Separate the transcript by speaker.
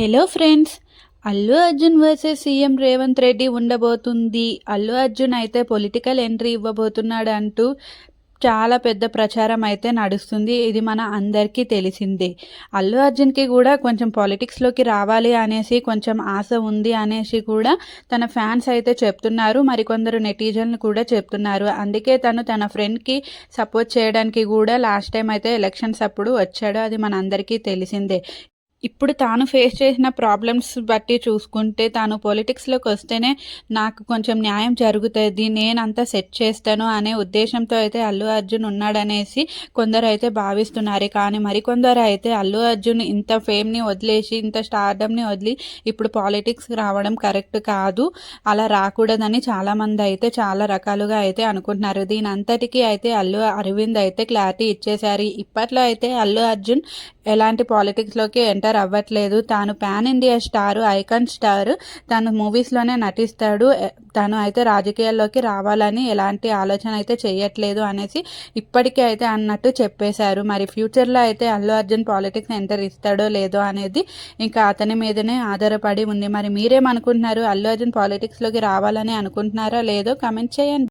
Speaker 1: Hello friends Allu Arjun versus CM Revanth Reddy ఉండబోతుంది. అల్లు అర్జున్ అయితే political entry ఇవ్వబోతున్నాడు అంటూ చాలా పెద్ద ప్రచారం అయితే నడుస్తుంది. ఇది మన అందరికీ తెలిసిందే. అల్లు అర్జున్కి కూడా కొంచెం పాలిటిక్స్లోకి రావాలి అనేసి కొంచెం ఆశ ఉంది అనేసి కూడా తన ఫ్యాన్స్ అయితే చెప్తున్నారు. మరికొందరు నెటిజన్లు కూడా చెప్తున్నారు. అందుకే తను తన ఫ్రెండ్కి సపోర్ట్ చేయడానికి కూడా లాస్ట్ టైం అయితే ఎలక్షన్స్ అప్పుడు వచ్చాడు. అది మన అందరికీ తెలిసిందే. ఇప్పుడు తాను ఫేస్ చేసిన ప్రాబ్లమ్స్ బట్టి చూసుకుంటే తాను పొలిటిక్స్లోకి వస్తేనే నాకు కొంచెం న్యాయం జరుగుతుంది నేనంతా సెట్ చేస్తాను అనే ఉద్దేశంతో అయితే అల్లు అర్జున్ ఉన్నాడనేసి కొందరు అయితే భావిస్తున్నారు. కానీ మరికొందరు అయితే అల్లు అర్జున్ ఇంత ఫేమ్ని వదిలేసి ఇంత స్టార్డమ్ని వదిలి ఇప్పుడు పాలిటిక్స్ రావడం కరెక్ట్ కాదు. అలా రాకూడదని చాలామంది అయితే చాలా రకాలుగా అయితే అనుకుంటున్నారు. దీని అంతటికీ అయితే అల్లు అరవింద్ అయితే క్లారిటీ ఇచ్చేశారు. ఇప్పట్లో అయితే అల్లు అర్జున్ ఎలాంటి పాలిటిక్స్లోకి ఎంటర్ అవ్వట్లేదు. తాను pan India star icon star. తను మూవీస్లోనే నటిస్తాడు. తను అయితే రాజకీయాల్లోకి రావాలని ఎలాంటి ఆలోచన అయితే చేయట్లేదు అనేసి ఇప్పటికే అయితే అన్నట్టు చెప్పేశారు. మరి ఫ్యూచర్లో అయితే అల్లు అర్జున్ పాలిటిక్స్ ఎంటర్ ఇస్తాడో లేదో అనేది ఇంకా అతని మీదనే ఆధారపడి ఉంది. మరి మీరేమనుకుంటున్నారు? అల్లు అర్జున్ పాలిటిక్స్లోకి రావాలని అనుకుంటున్నారా? లేదో కమెంట్ చేయండి.